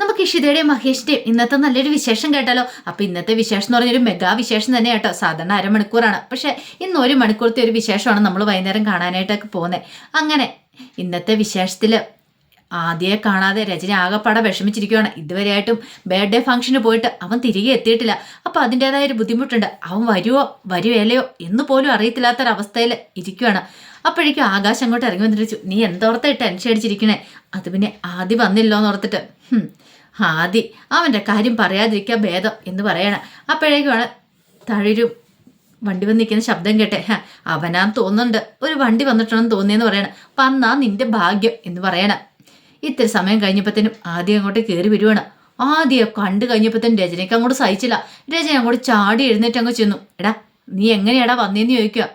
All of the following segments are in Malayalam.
നമുക്ക് ഇഷിതയുടെയും മഹേഷിന്റെയും ഇന്നത്തെ നല്ലൊരു വിശേഷം കേട്ടാലോ? അപ്പൊ ഇന്നത്തെ വിശേഷം എന്ന് പറഞ്ഞൊരു മെഗാ വിശേഷം തന്നെ കേട്ടോ. സാധാരണ അരമണിക്കൂറാണ്. പക്ഷെ ഇന്ന് ഒരു മണിക്കൂറത്തെ ഒരു വിശേഷമാണ് നമ്മൾ വൈകുന്നേരം കാണാനായിട്ടൊക്കെ പോകുന്നത് അങ്ങനെ ഇന്നത്തെ വിശേഷത്തിൽ ആദ്യയെ കാണാതെ രചന ആകെപ്പാടെ വിഷമിച്ചിരിക്കുകയാണ് ഇതുവരെയായിട്ടും ബർത്ത്ഡേ ഫംഗ്ഷന് പോയിട്ട് അവൻ തിരികെ എത്തിയിട്ടില്ല. അപ്പൊ അതിന്റെതായ ഒരു ബുദ്ധിമുട്ടുണ്ട്. അവൻ വരുവോ? വരുവേലയോ എന്ന് പോലും അറിയത്തില്ലാത്തൊരവസ്ഥയിൽ ഇരിക്കുകയാണ് അപ്പോഴേക്കും ആകാശം അങ്ങോട്ട് ഇറങ്ങി വന്നിട്ട് നീ എന്തോർത്ത ടെൻഷൻ അടിച്ചിരിക്കണേ? അത് പിന്നെ ആദ്യം വന്നില്ലോ എന്ന് ഓർത്തിട്ട് ആദി അവന്റെ കാര്യം പറയാതിരിക്കുക ഭേദം എന്ന് പറയണം. അപ്പോഴേക്കുമാണ് തഴിരും വണ്ടി വന്ന് നിൽക്കുന്ന ശബ്ദം കേട്ടെ. അവനാന്ന് തോന്നുന്നുണ്ട്. ഒരു വണ്ടി വന്നിട്ടുണ്ടെന്ന് തോന്നിയെന്ന് പറയണം. വന്നാ നിന്റെ ഭാഗ്യം എന്ന് പറയണം. ഇത്തിരി സമയം കഴിഞ്ഞപ്പോഴത്തേനും ആദ്യം അങ്ങോട്ട് കയറി വരുവാണ്. ആദ്യം കണ്ടു കഴിഞ്ഞപ്പോഴത്തേനും രചനയ്ക്ക് അങ്ങോട്ട് സഹിച്ചില്ല. രചന അങ്ങോട്ട് ചാടി എഴുന്നേറ്റ് അങ്ങ് ചെന്നു. എടാ നീ എങ്ങനെയാടാ വന്നേന്ന് ചോദിക്കുക?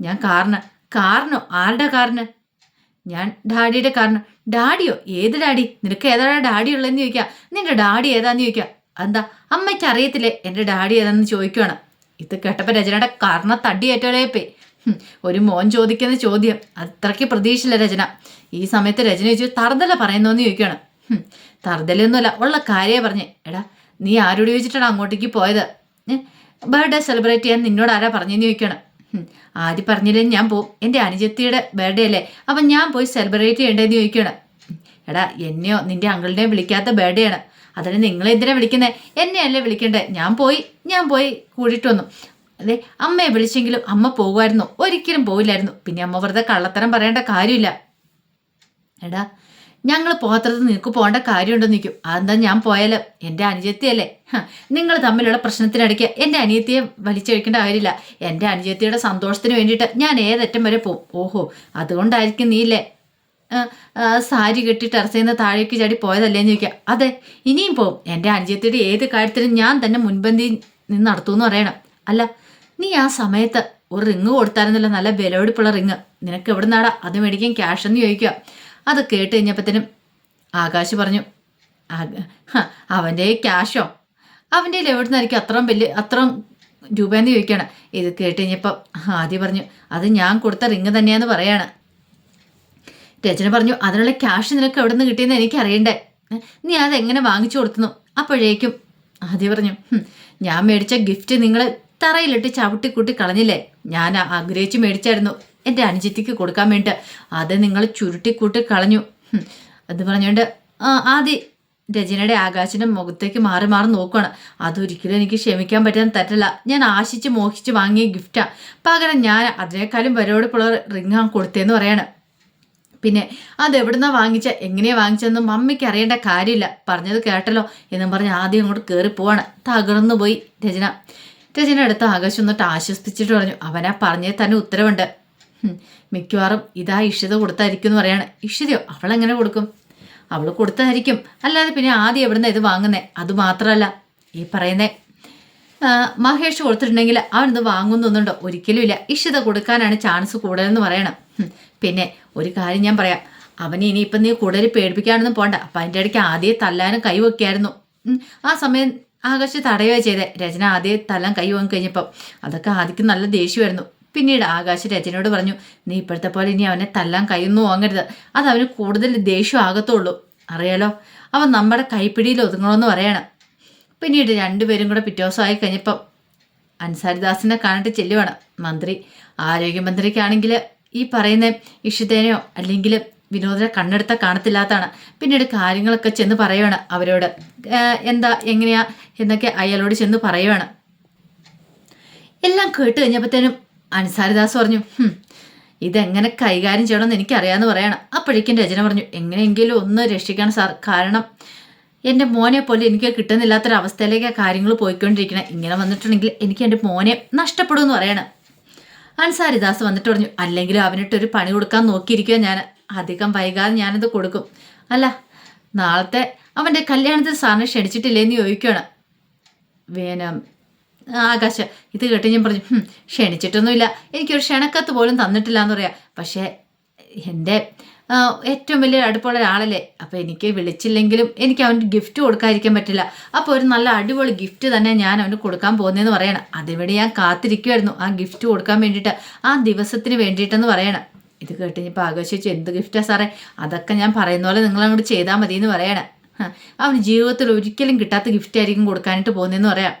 ഞാൻ കാറിന്. കാറിനോ? ആരുടെ കാറിന്? ഞാൻ ഡാഡിയുടെ കാറിന്. ഡാഡിയോ? ഏത് ഡാഡി? നിനക്ക് ഏതാണ് ഡാഡി ഉള്ളതെന്ന് ചോദിക്കുക. നിന്റെ ഡാഡി ഏതാന്ന് ചോദിക്കുക. എന്താ അമ്മയ്ക്ക് അറിയത്തില്ലേ എന്റെ ഡാഡി ഏതാന്ന് ചോദിക്കുവാണ്. ഇത് കേട്ടപ്പോൾ രചനയുടെ കാരണ തടിയേറ്റോലേപ്പേ ഒരു മോൻ ചോദിക്കുന്ന ചോദ്യം. അത്രയ്ക്ക് പ്രതീക്ഷയില്ല രചന. ഈ സമയത്ത് രചന ചോദിച്ചു തറുതല പറയുന്നോന്ന് ചോദിക്കുകയാണ്. തറുതലൊന്നുമല്ല ഉള്ള കാര്യേ പറഞ്ഞേ. എടാ നീ ആരോട് ചോദിച്ചിട്ടാണ് അങ്ങോട്ടേക്ക് പോയത്? ബർത്ത്ഡേ സെലിബ്രേറ്റ് ചെയ്യാൻ നിന്നോട് ആരാ പറഞ്ഞെന്ന് ചോദിക്കണം ആദ്യം പറഞ്ഞില്ലേ ഞാൻ പോവും. എന്റെ അനുജത്തിയുടെ ബർത്ത്ഡേ അല്ലേ? അപ്പം ഞാൻ പോയി സെലിബ്രേറ്റ് ചെയ്യേണ്ടതെന്ന് ചോദിക്കണം എടാ എന്നെയോ നിന്റെ അങ്കിളിനെയോ വിളിക്കാത്ത ബർത്ത്ഡേ ആണ്. അതിന് നിങ്ങളെ എന്തിനാ വിളിക്കുന്നത് എന്നെയല്ലേ വിളിക്കണ്ടേ? ഞാൻ പോയി ഞാൻ പോയി കൂടിയിട്ട് വന്നു. അതെ അമ്മയെ വിളിച്ചെങ്കിലും അമ്മ പോകുമായിരുന്നു. ഒരിക്കലും പോയില്ലായിരുന്നു പിന്നെ അമ്മ വെറുതെ കള്ളത്തരം പറയേണ്ട കാര്യമില്ല. എടാ ഞങ്ങൾ പോത്രത്ത് നിനക്ക് പോകേണ്ട കാര്യമുണ്ടെന്ന് നിൽക്കും അതെന്താ ഞാൻ പോയാലും? എന്റെ അനുജത്തിയല്ലേ നിങ്ങൾ തമ്മിലുള്ള പ്രശ്നത്തിനിടയ്ക്ക് എന്റെ അനിയത്തിയെ വലിച്ചഴിക്കേണ്ട കാര്യമില്ല. എന്റെ അനുജത്തിയുടെ സന്തോഷത്തിന് വേണ്ടിയിട്ട് ഞാൻ ഏതറ്റം വരെ പോകും. ഓഹോ അതുകൊണ്ടായിരിക്കും നീയില്ലേ? സാരി കെട്ടി ടെറസയിൽ നിന്ന് താഴേക്ക് ചാടി പോയതല്ലേന്ന് ചോദിക്കാം. അതെ ഇനിയും പോവും എന്റെ അനുജത്തിയുടെ ഏത് കാര്യത്തിലും ഞാൻ തന്നെ മുൻപന്തി നിന്ന് നടത്തുമെന്ന് പറയണം. അല്ല നീ ആ സമയത്ത് ഒരു റിങ് കൊടുത്തായിരുന്നല്ലോ നല്ല വിലവെടുപ്പുള്ള റിങ്. നിനക്ക് എവിടെ നിന്നാടാ അത് മേടിക്കാൻ ക്യാഷ് എന്ന് ചോദിക്കുക അത് കേട്ട് കഴിഞ്ഞപ്പോഴത്തേനും ആകാശ് പറഞ്ഞു "ആക- ഹ, അവന്റെ ക്യാഷോ? അവന്റെ എവിടുന്നായിരിക്കും അത്രയും വലിയ അത്രയും രൂപയെന്ന് ചോദിക്കുകയാണ്. ഇത് കേട്ട് കഴിഞ്ഞപ്പം ആദ്യം പറഞ്ഞു അത് ഞാൻ കൊടുത്ത റിങ് തന്നെയാന്ന് പറയാണ്. രചന പറഞ്ഞു അതിനുള്ള ക്യാഷ് നിനക്ക് എവിടെ നിന്ന് കിട്ടിയെന്ന് എനിക്ക് അറിയണ്ടേ ഏ, നീ അതെങ്ങനെ വാങ്ങിച്ചു കൊടുത്തുന്നു? അപ്പോഴേക്കും ആദ്യം പറഞ്ഞു ഞാൻ മേടിച്ച ഗിഫ്റ്റ് നിങ്ങൾ തറയിലിട്ട് ചവിട്ടിക്കൂട്ടി കളഞ്ഞില്ലേ? ഞാൻ ആഗ്രഹിച്ച് മേടിച്ചായിരുന്നു. എന്റെ അനുജിത്തിക്ക് കൊടുക്കാൻ വേണ്ടിയിട്ട് അത് നിങ്ങൾ ചുരുട്ടിക്കൂട്ടി കളഞ്ഞു. അത് പറഞ്ഞുകൊണ്ട് ആദ്യ ആദി രചനയുടെ ആകാശിന്റെ മുഖത്തേക്ക് മാറി മാറി നോക്കുകയാണ് അതൊരിക്കലും എനിക്ക് ക്ഷമിക്കാൻ പറ്റാൻ തറ്റില്ല ഞാൻ ആശിച്ച് മോഹിച്ച് വാങ്ങിയ ഗിഫ്റ്റാണ് പകരം ഞാൻ അതിനേക്കാളും വരോടുള്ള റിങ് കൊടുത്തേന്ന് പറയാണ്. പിന്നെ അത് എവിടുന്നാ വാങ്ങിച്ച? എങ്ങനെയാ വാങ്ങിച്ചതെന്നും മമ്മിക്ക് അറിയേണ്ട കാര്യമില്ല. പറഞ്ഞത് കേട്ടല്ലോ എന്നും പറഞ്ഞ് ആദ്യം അങ്ങോട്ട് കയറി പോവാണ്. തകർന്നു പോയി രചന. രചന അടുത്ത് ആകാശം എന്നിട്ട് ആശ്വസിപ്പിച്ചിട്ട് പറഞ്ഞു അവനാ പറഞ്ഞേ തന്നെ ഉത്തരവുണ്ട്. മിക്കവാറും ഇതാ ഇഷിത കൊടുത്തായിരിക്കും എന്ന് പറയാണ്. ഇഷിതയോ അവളെങ്ങനെ കൊടുക്കും? അവൾ കൊടുത്തായിരിക്കും. അല്ലാതെ പിന്നെ ആദ്യം എവിടുന്ന ഇത് വാങ്ങുന്നേ? അത് മാത്രമല്ല ഈ പറയുന്നേ മഹേഷ് കൊടുത്തിട്ടുണ്ടെങ്കിൽ അവനിത് വാങ്ങുന്നൊന്നുണ്ടോ ഒരിക്കലും ഇല്ല. ഇഷിത കൊടുക്കാനാണ് ചാൻസ് കൂടുതലെന്ന് പറയണം. പിന്നെ ഒരു കാര്യം ഞാൻ പറയാം. അവനെ ഇനിയിപ്പം നീ കൂടുതൽ പേടിപ്പിക്കാനൊന്നും പോണ്ട. അപ്പം അതിന്റെ ഇടയ്ക്ക് ആദ്യം തല്ലാനും കൈ വയ്ക്കായിരുന്നു ആ സമയം ആകാശ് തടയുക ചെയ്തേ. രചന ആദ്യം തല്ലാൻ കൈ വാങ്ങി കഴിഞ്ഞപ്പം. അതൊക്കെ ആദ്യക്ക് നല്ല ദേഷ്യമായിരുന്നു. പിന്നീട് ആകാശ് രചനയോട് പറഞ്ഞു നീ ഇപ്പോഴത്തെ പോലെ ഇനി അവനെ തല്ലാൻ കയ്യൊന്നും വാങ്ങരുത് അത് അവന് കൂടുതൽ ദേഷ്യം ആകത്തുള്ളൂ. അറിയാലോ അവൻ നമ്മുടെ കൈപ്പിടിയിൽ ഒതുങ്ങണമെന്ന് പറയണം. പിന്നീട് രണ്ടുപേരും കൂടെ പിറ്റേ ദിവസമായി കഴിഞ്ഞപ്പം അൻസാരിദാസിനെ കാണിട്ട് ചെല്ലുവാണ്. മന്ത്രി ആരോഗ്യമന്ത്രിക്കാണെങ്കിൽ ഈ പറയുന്ന ഇഷിതേനെയോ അല്ലെങ്കിൽ വിനോദനെ കണ്ണെടുത്ത കാണത്തില്ലാത്തതാണ്. പിന്നീട് കാര്യങ്ങളൊക്കെ ചെന്ന് പറയുവാണ് അവരോട്. എന്താ എങ്ങനെയാ എന്നൊക്കെ അയാളോട് ചെന്ന് പറയുവാണ്. എല്ലാം കേട്ട് കഴിഞ്ഞപ്പോഴത്തേനും അൻസാരിദാസ് പറഞ്ഞു "ഹും, ഇതെങ്ങനെ കൈകാര്യം ചെയ്യണമെന്ന് എനിക്കറിയാമെന്ന് പറയണം. അപ്പോഴേക്കും രചന പറഞ്ഞു എങ്ങനെയെങ്കിലും ഒന്ന് രക്ഷിക്കണം സാർ കാരണം എന്റെ മോനെ പോലെ എനിക്ക് കിട്ടുന്നില്ലാത്തൊരവസ്ഥയിലേക്ക് കാര്യങ്ങൾ പോയിക്കൊണ്ടിരിക്കണം. ഇങ്ങനെ വന്നിട്ടുണ്ടെങ്കിൽ എനിക്ക് എന്റെ മോനെ നഷ്ടപ്പെടും എന്ന് പറയണം. അൻസാരിദാസ് വന്നിട്ട് പറഞ്ഞു അല്ലെങ്കിലും അവനിട്ടൊരു പണി കൊടുക്കാൻ നോക്കിയിരിക്കുക ഞാൻ. അധികം വൈകാതെ ഞാനത് കൊടുക്കും. അല്ല നാളത്തെ അവന്റെ കല്യാണത്തിന് സാറിനെ ക്ഷണിച്ചിട്ടില്ലേന്ന് ചോദിക്കുകയാണ് വേനം ആകാശ ഇത് കേട്ട് ഞാൻ പറഞ്ഞു "ഹും, ക്ഷണിച്ചിട്ടൊന്നുമില്ല. എനിക്കൊരു ക്ഷണക്കത്ത് പോലും തന്നിട്ടില്ല എന്ന് പറയാം. പക്ഷേ എന്റെ ഏറ്റവും വലിയ അടുപ്പുള്ള ഒരാളല്ലേ. അപ്പോൾ എനിക്ക് വിളിച്ചില്ലെങ്കിലും എനിക്ക് അവന് ഗിഫ്റ്റ് കൊടുക്കാതിരിക്കാൻ പറ്റില്ല. അപ്പോൾ ഒരു നല്ല അടിപൊളി ഗിഫ്റ്റ് തന്നെ ഞാൻ അവന് കൊടുക്കാൻ പോകുന്നതെന്ന് പറയണം. അതിനുവേണ്ടി ഞാൻ കാത്തിരിക്കുമായിരുന്നു ആ ഗിഫ്റ്റ് കൊടുക്കാൻ വേണ്ടിയിട്ട് ആ ദിവസത്തിന് വേണ്ടിയിട്ടെന്ന് പറയണം. ഇത് കേട്ട് ഇനിയിപ്പോൾ ആഘോഷിച്ചു എന്ത് ഗിഫ്റ്റാ സാറേ? അതൊക്കെ ഞാൻ പറയുന്ന പോലെ നിങ്ങളങ്ങോട്ട് ചെയ്താൽ മതി എന്ന് പറയണം. അവന് ജീവിതത്തിൽ ഒരിക്കലും കിട്ടാത്ത ഗിഫ്റ്റ് ആയിരിക്കും കൊടുക്കാനായിട്ട് പോകുന്നതെന്ന് പറയാം.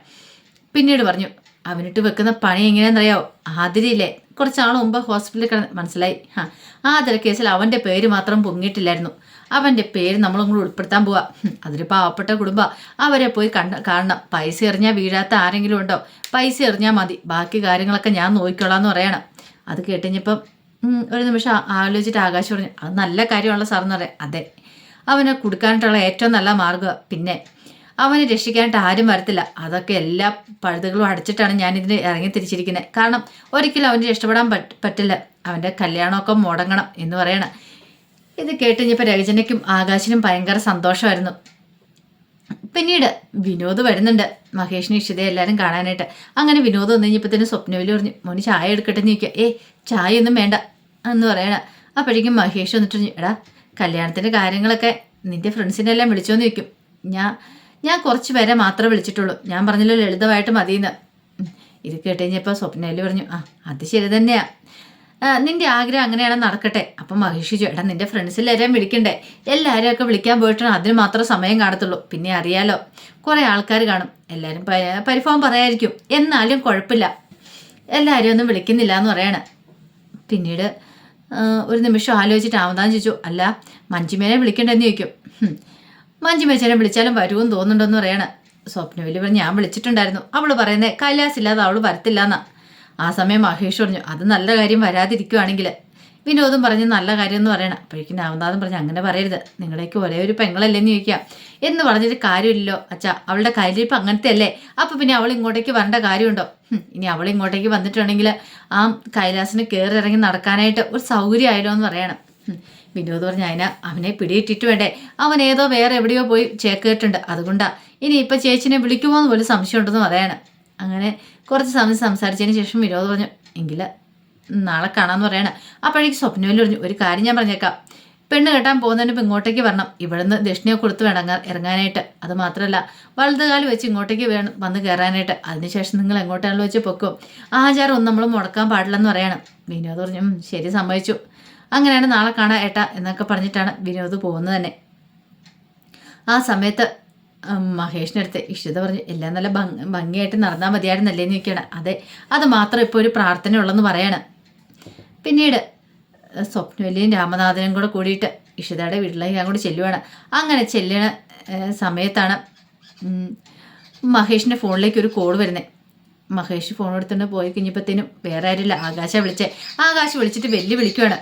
പിന്നീട് പറഞ്ഞു അവനിട്ട് വെക്കുന്ന പണി എങ്ങനെയാണെന്നറിയാവോ? ആതിരയില്ലേ? കുറച്ചാൾ മുമ്പ് ഹോസ്പിറ്റലിൽ കിടന്ന് മനസ്സിലായി. ആ ആതിര കേസിൽ അവന്റെ പേര് മാത്രം പൊങ്ങിയിട്ടില്ലായിരുന്നു. അവന്റെ പേര് നമ്മളും കൂടി ഉൾപ്പെടുത്താൻ പോവാ. അതൊരു പാവപ്പെട്ട കുടുംബം. അവരെ പോയി കണ്ട കാണണം. പൈസ എറിഞ്ഞാൽ വീഴാത്ത ആരെങ്കിലും ഉണ്ടോ? പൈസ എറിഞ്ഞാൽ മതി. ബാക്കി കാര്യങ്ങളൊക്കെ ഞാൻ നോക്കിക്കോളാം എന്ന് പറയണം. അത് കേട്ടുകഴിഞ്ഞപ്പം ഒരു നിമിഷം ആലോചിച്ചിട്ട് ആകാശം പറഞ്ഞു അത് നല്ല കാര്യമുള്ള സാറെന്ന് പറയാം. അതെ. അവനെ കൊടുക്കാനായിട്ടുള്ള ഏറ്റവും നല്ല മാർഗം. പിന്നെ അവനെ രക്ഷിക്കാനായിട്ട് ആരും വരത്തില്ല. അതൊക്കെ എല്ലാ പഴുതുകളും അടച്ചിട്ടാണ് ഞാൻ ഇതിന് ഇറങ്ങി തിരിച്ചിരിക്കുന്നത് കാരണം ഒരിക്കലും അവന് രക്ഷപ്പെടാൻ പറ്റ പറ്റില്ല. അവന്റെ കല്യാണമൊക്കെ മുടങ്ങണം എന്ന് പറയണം. ഇത് കേട്ട് കഴിഞ്ഞപ്പോൾ രവിചനയ്ക്കും ആകാശിനും ഭയങ്കര സന്തോഷമായിരുന്നു. പിന്നീട് വിനോദ് വരുന്നുണ്ട്. മഹേഷിനെ ഇഷിതയെ എല്ലാവരും കാണാനായിട്ട്. അങ്ങനെ വിനോദ് വന്നു കഴിഞ്ഞപ്പോൾ തന്നെ സ്വപ്നവിൽ പറഞ്ഞു മോന് ചായ എടുക്കട്ടെ എന്ന് ചോദിക്കുക ഏ ചായ ഒന്നും വേണ്ട എന്ന് പറയണ. അപ്പോഴേക്കും മഹേഷ് വന്നിട്ട് എടാ കല്യാണത്തിന്റെ കാര്യങ്ങളൊക്കെ നിന്റെ ഫ്രണ്ട്സിനെല്ലാം വിളിച്ചോന്ന് ചോദിക്കും. ഞാൻ ഞാൻ കുറച്ച് പേരെ മാത്രമേ വിളിച്ചിട്ടുള്ളൂ. ഞാൻ പറഞ്ഞല്ലോ ലളിതമായിട്ട് മതിയെന്ന്. ഇത് കേട്ടുകഴിഞ്ഞപ്പോൾ സ്വപ്നയിൽ പറഞ്ഞു ആ അത് ശരി തന്നെയാ. നിന്റെ ആഗ്രഹം അങ്ങനെയാണെന്ന് നടക്കട്ടെ. അപ്പം മഹേഷ് ചേട്ടാ നിന്റെ ഫ്രണ്ട്സിലെല്ലാം വിളിക്കണ്ടേ? എല്ലാവരും ഒക്കെ വിളിക്കാൻ പോയിട്ടാണ് അതിന് മാത്രം സമയം കാണത്തുള്ളൂ. പിന്നെ അറിയാലോ കുറേ ആൾക്കാർ കാണും. എല്ലാവരും പരിഭവം പറയായിരിക്കും. എന്നാലും കുഴപ്പമില്ല എല്ലാവരും ഒന്നും വിളിക്കുന്നില്ല എന്ന് പറയാണ്. പിന്നീട് ഒരു നിമിഷം ആലോചിച്ചിട്ട് ആമതാന്ന് ചോദിച്ചു അല്ല മഞ്ജുമേനെ വിളിക്കണ്ടെന്ന് ചോദിക്കും. ഹും. മഞ്ജുമേച്ചനെ വിളിച്ചാലും വരുമെന്ന് തോന്നുന്നുണ്ടെന്ന് പറയാണ്. സ്വപ്നവിൽ പറഞ്ഞ് ഞാൻ വിളിച്ചിട്ടുണ്ടായിരുന്നു. അവൾ പറയുന്നത് കൈലാസില്ലാതെ അവൾ വരത്തില്ല എന്നാ ആ സമയം മഹേഷ് പറഞ്ഞു അത് നല്ല കാര്യം വരാതിരിക്കുവാണെങ്കിൽ വിനോദും പറഞ്ഞ് നല്ല കാര്യം എന്ന് പറയണം. അപ്പോഴേക്കും രാമനാഥൻ പറഞ്ഞു അങ്ങനെ പറയരുത്. നിങ്ങളേക്ക് ഒരേ ഒരു പെങ്ങളല്ലേന്ന് ചോദിക്കാം. എന്ന് പറഞ്ഞിട്ട് കാര്യമില്ലല്ലോ അച്ഛാ അവളുടെ കാര്യപ്പം അങ്ങനത്തെ അല്ലേ അപ്പം പിന്നെ അവൾ ഇങ്ങോട്ടേക്ക് വരേണ്ട കാര്യമുണ്ടോ? ഇനി അവൾ ഇങ്ങോട്ടേക്ക് വന്നിട്ടുണ്ടെങ്കിൽ ആ കൈലാസിന് കയറി ഇറങ്ങി നടക്കാനായിട്ട് ഒരു സൗകര്യമായല്ലോ എന്ന് പറയണം. വിനോദ് പറഞ്ഞ അതിനെ അവനെ പിടിയിട്ടിട്ട് വേണ്ടേ. അവൻ ഏതോ വേറെ എവിടെയോ പോയി ചേക്കേട്ടുണ്ട് അതുകൊണ്ടാ. ഇനി ഇപ്പം ചേച്ചിനെ വിളിക്കുമോ എന്ന് പോലും സംശയമുണ്ടെന്ന് പറയണം. അങ്ങനെ കുറച്ച് സമയം സംസാരിച്ചതിന് ശേഷം വിനോദ് പറഞ്ഞു എങ്കിൽ നാളെ കാണാമെന്ന് പറയണം. അപ്പോഴേക്ക് സ്വപ്നവിൽ പറഞ്ഞു ഒരു കാര്യം ഞാൻ പറഞ്ഞേക്കാം. പെണ്ണ് കെട്ടാൻ പോകുന്നതിന് ഇങ്ങോട്ടേക്ക് വരണം. ഇവിടുന്ന് ദക്ഷിണയെ കൊടുത്ത് വേണം ഇറങ്ങാ- ഇറങ്ങാനായിട്ട്. അത് മാത്രമല്ല വലതുകാലം വെച്ച് ഇങ്ങോട്ടേക്ക് വേണം വന്ന് കയറാനായിട്ട് അതിനുശേഷം നിങ്ങൾ എങ്ങോട്ടാണല്ലോ വെച്ച് പൊക്കും. ആചാരം ഒന്നും നമ്മൾ മുടക്കാൻ പാടില്ലെന്ന് പറയണം. വിനോദ് പറഞ്ഞു ശരി സമ്മതിച്ചു. അങ്ങനെയാണ് നാളെ കാണാം ഏട്ടാ എന്നൊക്കെ പറഞ്ഞിട്ടാണ് വിനോദ് പോകുന്നത് തന്നെ. ആ സമയത്ത് മഹേഷിനടുത്ത് ഇഷ്ടത പറഞ്ഞു എല്ലാം നല്ല ഭംഗി ഭംഗിയായിട്ട് നടന്നാൽ മതിയായിരുന്നല്ലേ? എന്ന് ചോദിക്കുകയാണ്. അതെ അത് മാത്രം ഇപ്പോൾ ഒരു പ്രാർത്ഥന ഉള്ളെന്ന് പറയാണ്. പിന്നീട് സ്വപ്നവല്ലിയും രാമനാഥനും കൂടെ കൂടിയിട്ട് ഇഷിതയുടെ വീട്ടിലേക്ക് അങ്ങോട്ട് ചെല്ലുവാണ്. അങ്ങനെ ചെല്ലണ സമയത്താണ് മഹേഷിന്റെ ഫോണിലേക്ക് ഒരു കോൾ വരുന്നത് മഹേഷ് ഫോൺ എടുത്തുകൊണ്ട് പോയി കഴിഞ്ഞപ്പോഴത്തേനും വേറെ ആരുമില്ല. ആകാശ വിളിച്ചേ. ആകാശ് വിളിച്ചിട്ട് വെല്ലു വിളിക്കുവാണ്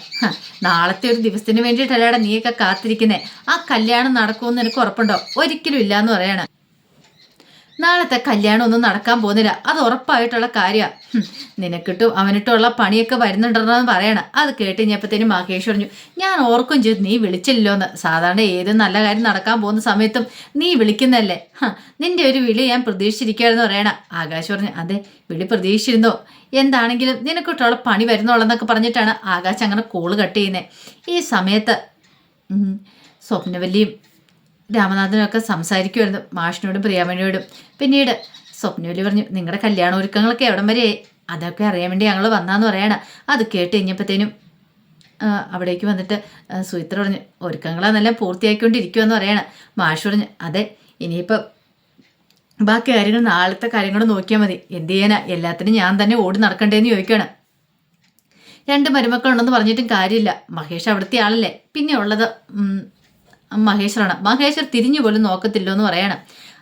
നാളത്തെ ഒരു ദിവസത്തിന് വേണ്ടിയിട്ടല്ലാടെ നീയൊക്കെ കാത്തിരിക്കുന്നേ? ആ കല്യാണം നടക്കുമെന്ന് എനിക്ക് ഉറപ്പുണ്ടോ? ഒരിക്കലും ഇല്ല എന്ന് നാളത്തെ കല്യാണം ഒന്നും നടക്കാൻ പോകുന്നില്ല. അത് ഉറപ്പായിട്ടുള്ള കാര്യമാണ് നിനക്കിട്ടും അവനിട്ടുള്ള പണിയൊക്കെ വരുന്നുണ്ടെന്ന് പറയണം. അത് കേട്ട് കഴിഞ്ഞപ്പോഴത്തേനും മഹേഷ് പറഞ്ഞു ഞാൻ ഓർക്കും ചെയ്തു നീ വിളിച്ചില്ലല്ലോ എന്ന് സാധാരണ ഏത് നല്ല കാര്യം നടക്കാൻ പോകുന്ന സമയത്തും നീ വിളിക്കുന്നല്ലേ നിന്റെ ഒരു വിളി ഞാൻ പ്രതീക്ഷിച്ചിരിക്കുകയാണെന്ന് പറയണം. ആകാശ് പറഞ്ഞു അതെ വിളി പ്രതീക്ഷിച്ചിരുന്നോ. എന്താണെങ്കിലും നിനക്കിട്ടുള്ള പണി വരുന്നോളെന്നൊക്കെ പറഞ്ഞിട്ടാണ് ആകാശ് അങ്ങനെ കോൾ കട്ട് ചെയ്യുന്നത് ഈ സമയത്ത് സ്വപ്നവല്ലിയും രാമനാഥനൊക്കെ സംസാരിക്കുമായിരുന്നു മാഷിനോടും പ്രിയാമണിയോടും. പിന്നീട് സ്വപ്നവലി പറഞ്ഞു നിങ്ങളുടെ കല്യാണ ഒരുക്കങ്ങളൊക്കെ എവിടം വരെ? അതൊക്കെ അറിയാൻ വേണ്ടി ഞങ്ങൾ വന്നാന്ന് പറയണ. അത് കേട്ട് കഴിഞ്ഞപ്പോഴത്തേനും അവിടേക്ക് വന്നിട്ട് സുയിത്ര പറഞ്ഞു ഒരുക്കങ്ങളെന്നെല്ലാം പൂർത്തിയാക്കിക്കൊണ്ടിരിക്കുമെന്ന് പറയണ. മാഷ് പറഞ്ഞു അതെ ഇനിയിപ്പം ബാക്കി കാര്യങ്ങൾ നാളത്തെ കാര്യങ്ങൾ നോക്കിയാൽ മതി. എന്ത് ചെയ്യാനാ? എല്ലാത്തിനും ഞാൻ തന്നെ ഓടി നടക്കണ്ടേന്ന് ചോദിക്കുകയാണ് രണ്ട് മരുമക്കളുണ്ടെന്ന് പറഞ്ഞിട്ടും കാര്യമില്ല. മഹേഷ് അവിടുത്തെ ആളല്ലേ? പിന്നെ ഉള്ളത് ഉം, മഹേശ്വറാണ് മഹേശ്വർ തിരിഞ്ഞു പോലും നോക്കത്തില്ലോ എന്ന് പറയണം.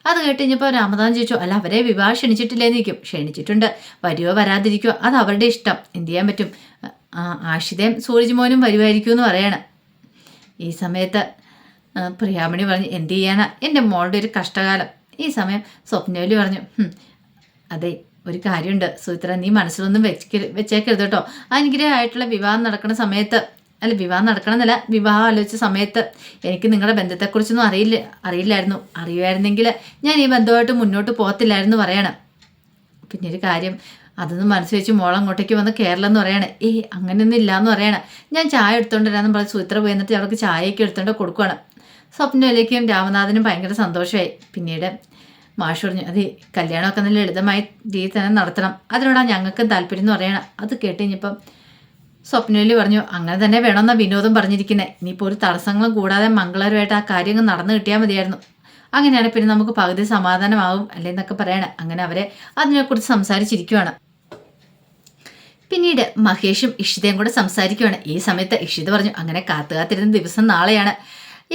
അത് കേട്ട് കഴിഞ്ഞപ്പോൾ രാമദാൻ ചോദിച്ചു അല്ല അവരെ വിവാഹം ക്ഷണിച്ചിട്ടില്ലേ നിൽക്കും ക്ഷണിച്ചിട്ടുണ്ട്. വരുവോ വരാതിരിക്കുമോ അത് അവരുടെ ഇഷ്ടം. എന്ത് ചെയ്യാൻ പറ്റും? ആ, സൂരജ് മോനും വരുമായിരിക്കും എന്ന് പറയണം. ഈ സമയത്ത് പ്രിയാമണി പറഞ്ഞു എന്ത് ചെയ്യാനാ? എന്റെ മോളുടെ ഒരു കഷ്ടകാലം. ഈ സമയം സ്വപ്നവലി പറഞ്ഞു അതെ ഒരു കാര്യമുണ്ട്. സുമിത്ര നീ മനസ്സിലൊന്നും വെച്ച് വെച്ചേക്കരുത് കേട്ടോ. അനുഗ്രഹമായിട്ടുള്ള വിവാഹം നടക്കുന്ന സമയത്ത് അല്ല വിവാഹം നടക്കണമെന്നല്ല. വിവാഹം ആലോചിച്ച സമയത്ത് എനിക്ക് നിങ്ങളുടെ ബന്ധത്തെക്കുറിച്ചൊന്നും അറിയില്ല അറിയില്ലായിരുന്നു. അറിയുമായിരുന്നെങ്കിൽ ഞാൻ ഈ ബന്ധമായിട്ട് മുന്നോട്ട് പോകത്തില്ലായിരുന്നു പറയണം. പിന്നെ ഒരു കാര്യം അതൊന്നും മനസ്സ് വെച്ച് മോൾ അങ്ങോട്ടേക്ക് വന്ന് കേരളം എന്ന് പറയണേ. ഏയ് അങ്ങനെയൊന്നും ഇല്ല എന്ന് പറയണേ. ഞാൻ ചായ എടുത്തോണ്ട് വരാമെന്ന് പറഞ്ഞ് സൂത്ര പോയി എന്നിട്ട് അവൾക്ക് ചായയൊക്കെ എടുത്തോണ്ട് കൊടുക്കുകയാണ് സ്വപ്നയിലേക്കും രാമനാഥനും ഭയങ്കര സന്തോഷമായി. പിന്നീട് മാഷ് പറഞ്ഞു അത് കല്യാണമൊക്കെ നല്ല ലളിതമായ രീതിയിൽ തന്നെ നടത്തണം. അതിനോടാണ് ഞങ്ങൾക്കും താല്പര്യം എന്ന് പറയണം. അത് കേട്ട് കഴിഞ്ഞപ്പം സ്വപ്നവല്ലി പറഞ്ഞു അങ്ങനെ തന്നെ വേണമെന്ന വിനോദം പറഞ്ഞിരിക്കുന്നത് ഇനിയിപ്പോൾ ഒരു തടസ്സങ്ങളും കൂടാതെ മംഗളകരമായിട്ട് ആ കാര്യങ്ങൾ നടന്നു കിട്ടിയാൽ മതിയായിരുന്നു. അങ്ങനെയാണ് പിന്നെ നമുക്ക് പകുതി സമാധാനമാവും അല്ലേന്നൊക്കെ പറയണേ. അങ്ങനെ അവരെ അതിനെക്കുറിച്ച് സംസാരിച്ചിരിക്കുവാണ്. പിന്നീട് മഹേഷും ഇഷിതയും കൂടെ സംസാരിക്കുവാണ്. ഈ സമയത്ത് ഇഷിത പറഞ്ഞു അങ്ങനെ കാത്തു കാത്തിരുന്ന ദിവസം നാളെയാണ്.